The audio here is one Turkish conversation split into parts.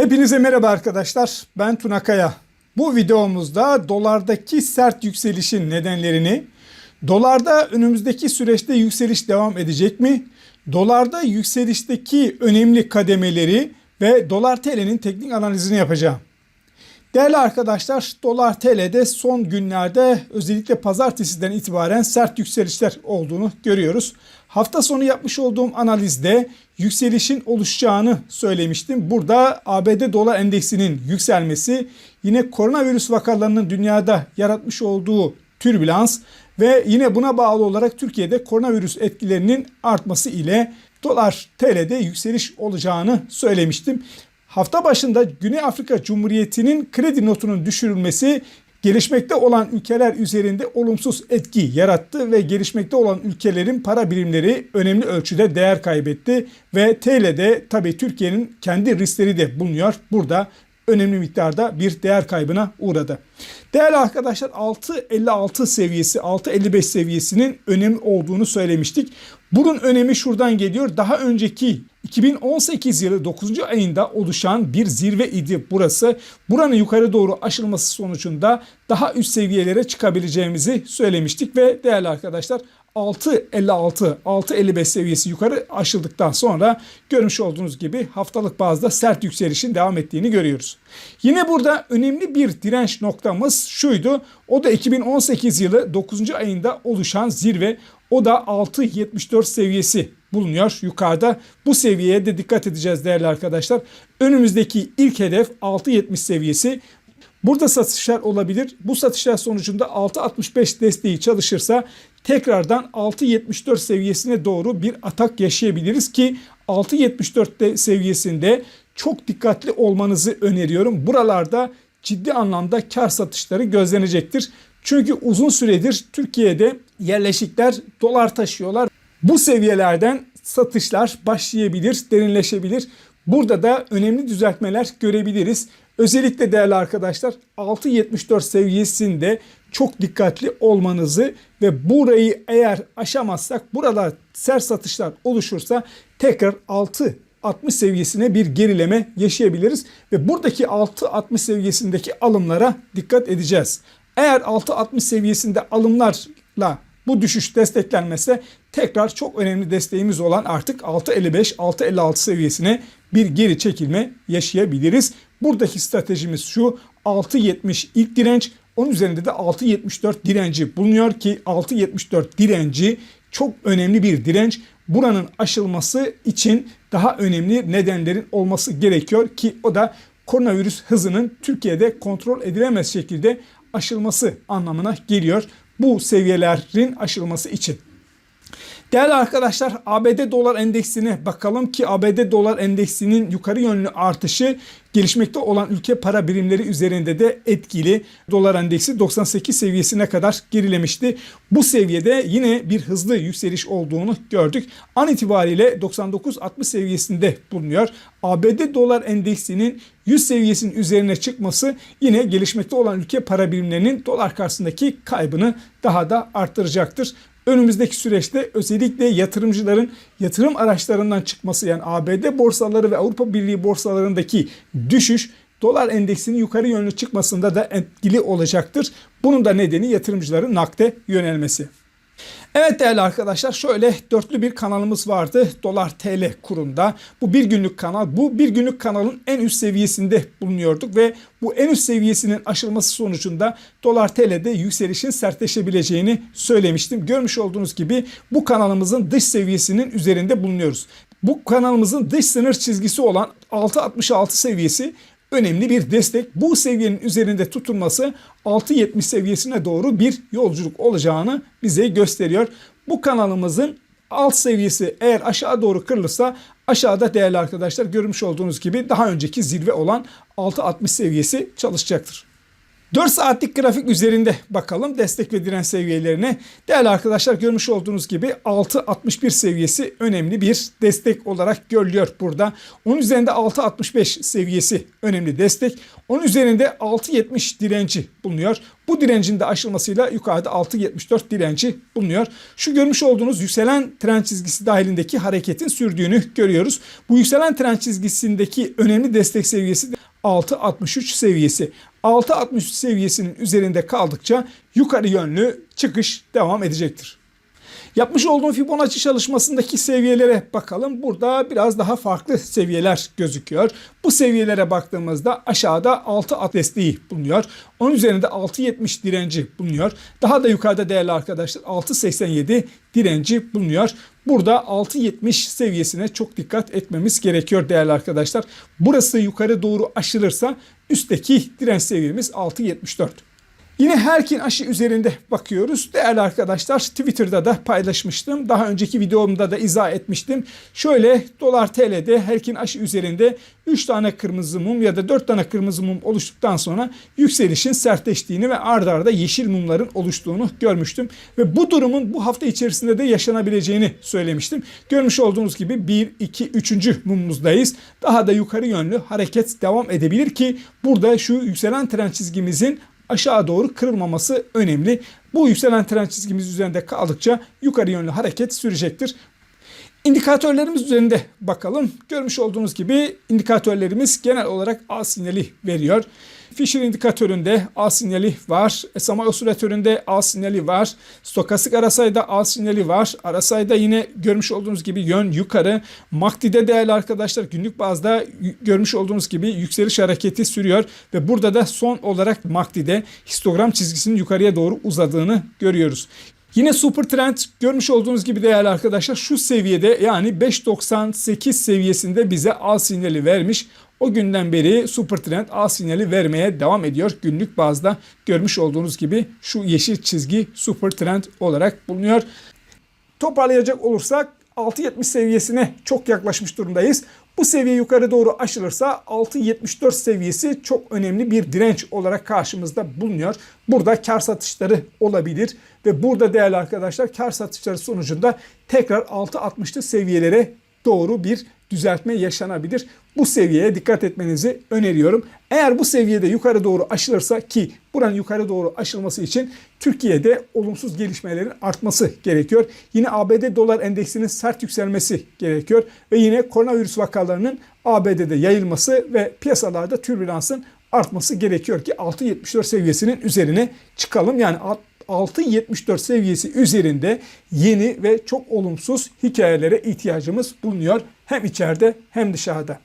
Hepinize merhaba arkadaşlar. Ben Tuna Kaya. Bu videomuzda dolardaki sert yükselişin nedenlerini, dolarda önümüzdeki süreçte yükseliş devam edecek mi? Dolarda yükselişteki önemli kademeleri ve dolar TL'nin teknik analizini yapacağım. Değerli arkadaşlar, dolar TL'de son günlerde özellikle pazartesiden itibaren sert yükselişler olduğunu görüyoruz. Hafta sonu yapmış olduğum analizde yükselişin oluşacağını söylemiştim. Burada ABD dolar endeksinin yükselmesi, yine koronavirüs vakalarının dünyada yaratmış olduğu türbülans ve yine buna bağlı olarak Türkiye'de koronavirüs etkilerinin artması ile dolar TL'de yükseliş olacağını söylemiştim. Hafta başında Güney Afrika Cumhuriyeti'nin kredi notunun düşürülmesi gelişmekte olan ülkeler üzerinde olumsuz etki yarattı ve gelişmekte olan ülkelerin para birimleri önemli ölçüde değer kaybetti ve TL'de tabii Türkiye'nin kendi riskleri de bulunuyor. Burada önemli miktarda bir değer kaybına uğradı. Değerli arkadaşlar 6.56 seviyesi 6.55 seviyesinin önemli olduğunu söylemiştik. Bunun önemi şuradan geliyor. Daha önceki 2018 yılı 9. ayında oluşan bir zirve idi burası. Buranın yukarı doğru aşılması sonucunda daha üst seviyelere çıkabileceğimizi söylemiştik ve değerli arkadaşlar 6.56 6.55 seviyesi yukarı aşıldıktan sonra görmüş olduğunuz gibi haftalık bazda sert yükselişin devam ettiğini görüyoruz. Yine burada önemli bir direnç noktamız şuydu. O da 2018 yılı 9. ayında oluşan zirve. O da 6.74 seviyesi bulunuyor yukarıda. Bu seviyeye de dikkat edeceğiz değerli arkadaşlar. Önümüzdeki ilk hedef 6.70 seviyesi. Burada satışlar olabilir. Bu satışlar sonucunda 6.65 desteği çalışırsa tekrardan 6.74 seviyesine doğru bir atak yaşayabiliriz ki 6.74 seviyesinde çok dikkatli olmanızı öneriyorum. Buralarda ciddi anlamda kar satışları gözlenecektir. Çünkü uzun süredir Türkiye'de yerleşikler dolar taşıyorlar. Bu seviyelerden satışlar başlayabilir, derinleşebilir. Burada da önemli düzeltmeler görebiliriz. Özellikle değerli arkadaşlar 6.74 seviyesinde çok dikkatli olmanızı ve burayı eğer aşamazsak burada sert satışlar oluşursa tekrar 6 60 seviyesine bir gerileme yaşayabiliriz ve buradaki 6.60 seviyesindeki alımlara dikkat edeceğiz. Eğer 6.60 seviyesinde alımlarla bu düşüş desteklenmezse tekrar çok önemli desteğimiz olan artık 6.55 6.56 seviyesine bir geri çekilme yaşayabiliriz. Buradaki stratejimiz şu 6.70 ilk direnç onun üzerinde de 6.74 direnci bulunuyor ki 6.74 direnci çok önemli bir direnç. Buranın aşılması için daha önemli nedenlerin olması gerekiyor ki o da koronavirüs hızının Türkiye'de kontrol edilemez şekilde aşılması anlamına geliyor bu seviyelerin aşılması için. Değerli arkadaşlar ABD dolar endeksine bakalım ki ABD dolar endeksinin yukarı yönlü artışı gelişmekte olan ülke para birimleri üzerinde de etkili. Dolar endeksi 98 seviyesine kadar gerilemişti. Bu seviyede yine bir hızlı yükseliş olduğunu gördük. An itibariyle 99-60 seviyesinde bulunuyor. ABD dolar endeksinin 100 seviyesinin üzerine çıkması yine gelişmekte olan ülke para birimlerinin dolar karşısındaki kaybını daha da arttıracaktır önümüzdeki süreçte özellikle yatırımcıların yatırım araçlarından çıkması yani ABD borsaları ve Avrupa Birliği borsalarındaki düşüş dolar endeksinin yukarı yönlü çıkmasında da etkili olacaktır. Bunun da nedeni yatırımcıların nakde yönelmesi. Evet değerli arkadaşlar şöyle dörtlü bir kanalımız vardı dolar TL kurunda. Bu bir günlük kanal. Bu bir günlük kanalın en üst seviyesinde bulunuyorduk ve bu en üst seviyesinin aşılması sonucunda dolar TL'de yükselişin sertleşebileceğini söylemiştim. Görmüş olduğunuz gibi bu kanalımızın dış seviyesinin üzerinde bulunuyoruz. Bu kanalımızın dış sınır çizgisi olan 6.66 seviyesi önemli bir destek. Bu seviyenin üzerinde tutulması 6.70 seviyesine doğru bir yolculuk olacağını bize gösteriyor. Bu kanalımızın alt seviyesi eğer aşağı doğru kırılırsa aşağıda değerli arkadaşlar görmüş olduğunuz gibi daha önceki zirve olan 6.60 seviyesi çalışacaktır. 4 saatlik grafik üzerinde bakalım destek ve direnç seviyelerine. Değerli arkadaşlar görmüş olduğunuz gibi 6.61 seviyesi önemli bir destek olarak görülüyor burada. Onun üzerinde 6.65 seviyesi önemli destek. Onun üzerinde 6.70 direnci bulunuyor. Bu direncin de aşılmasıyla yukarıda 6.74 direnci bulunuyor. Şu görmüş olduğunuz yükselen trend çizgisi dahilindeki hareketin sürdüğünü görüyoruz. Bu yükselen trend çizgisindeki önemli destek seviyesi de 6.63 seviyesi. 6.63 seviyesinin üzerinde kaldıkça yukarı yönlü çıkış devam edecektir. Yapmış olduğum Fibonacci çalışmasındaki seviyelere bakalım. Burada biraz daha farklı seviyeler gözüküyor. Bu seviyelere baktığımızda aşağıda 6 at desteği bulunuyor. Onun üzerinde 6.70 direnci bulunuyor. Daha da yukarıda değerli arkadaşlar 6.87 direnci bulunuyor. Burada 6.70 seviyesine çok dikkat etmemiz gerekiyor değerli arkadaşlar. Burası yukarı doğru aşılırsa üstteki direnç seviyemiz 6.74. Yine Herkin aşı üzerinde bakıyoruz. Değerli arkadaşlar Twitter'da da paylaşmıştım. Daha önceki videomda da izah etmiştim. Şöyle dolar TL'de Herkin aşı üzerinde 3 tane kırmızı mum ya da 4 tane kırmızı mum oluştuktan sonra yükselişin sertleştiğini ve ardarda arda yeşil mumların oluştuğunu görmüştüm. Ve bu durumun bu hafta içerisinde de yaşanabileceğini söylemiştim. Görmüş olduğunuz gibi 1, 2, 3. mumumuzdayız. Daha da yukarı yönlü hareket devam edebilir ki burada şu yükselen trend çizgimizin aşağı doğru kırılmaması önemli. Bu yükselen trend çizgimiz üzerinde kaldıkça yukarı yönlü hareket sürecektir. İndikatörlerimiz üzerinde bakalım. Görmüş olduğunuz gibi indikatörlerimiz genel olarak A sinyali veriyor. Fisher indikatöründe A sinyali var. SMA osilatöründe A sinyali var. Stokastik arasayda A sinyali var. Arasayda yine görmüş olduğunuz gibi yön yukarı. MACD'de değerli arkadaşlar günlük bazda görmüş olduğunuz gibi yükseliş hareketi sürüyor. Ve burada da son olarak MACD'de histogram çizgisinin yukarıya doğru uzadığını görüyoruz. Yine super trend görmüş olduğunuz gibi değerli arkadaşlar şu seviyede yani 5.98 seviyesinde bize A sinyali vermiş. O günden beri super trend A sinyali vermeye devam ediyor. Günlük bazda görmüş olduğunuz gibi şu yeşil çizgi super trend olarak bulunuyor. Toparlayacak olursak 6.70 seviyesine çok yaklaşmış durumdayız. Bu seviye yukarı doğru aşılırsa 6.74 seviyesi çok önemli bir direnç olarak karşımızda bulunuyor. Burada kar satışları olabilir ve burada değerli arkadaşlar kar satışları sonucunda tekrar 6.60'lı seviyelere doğru bir düzeltme yaşanabilir. Bu seviyeye dikkat etmenizi öneriyorum. Eğer bu seviyede yukarı doğru aşılırsa ki buranın yukarı doğru aşılması için Türkiye'de olumsuz gelişmelerin artması gerekiyor. Yine ABD dolar endeksinin sert yükselmesi gerekiyor ve yine koronavirüs vakalarının ABD'de yayılması ve piyasalarda türbülansın artması gerekiyor ki 6.74 seviyesinin üzerine çıkalım. Yani 6.74 seviyesi üzerinde yeni ve çok olumsuz hikayelere ihtiyacımız bulunuyor. Hem içeride hem dışarıda.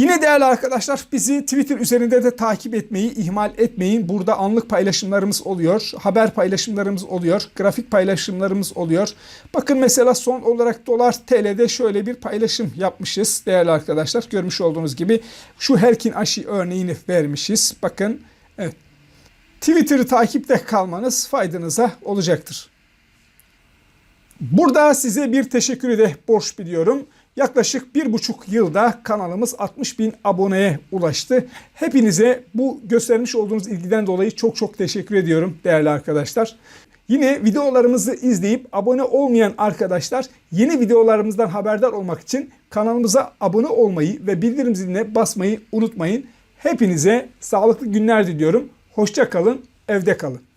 Yine değerli arkadaşlar bizi Twitter üzerinde de takip etmeyi ihmal etmeyin. Burada anlık paylaşımlarımız oluyor. Haber paylaşımlarımız oluyor. Grafik paylaşımlarımız oluyor. Bakın mesela son olarak dolar TL'de şöyle bir paylaşım yapmışız değerli arkadaşlar. Görmüş olduğunuz gibi şu Herkin aşı örneğini vermişiz. Bakın evet. Twitter'ı takipte kalmanız faydanıza olacaktır. Burada size bir teşekkür de borç biliyorum. Yaklaşık bir buçuk yılda kanalımız 60 bin aboneye ulaştı. Hepinize bu göstermiş olduğunuz ilgiden dolayı çok çok teşekkür ediyorum değerli arkadaşlar. Yine videolarımızı izleyip abone olmayan arkadaşlar yeni videolarımızdan haberdar olmak için kanalımıza abone olmayı ve bildirim ziline basmayı unutmayın. Hepinize sağlıklı günler diliyorum. Hoşça kalın, evde kalın.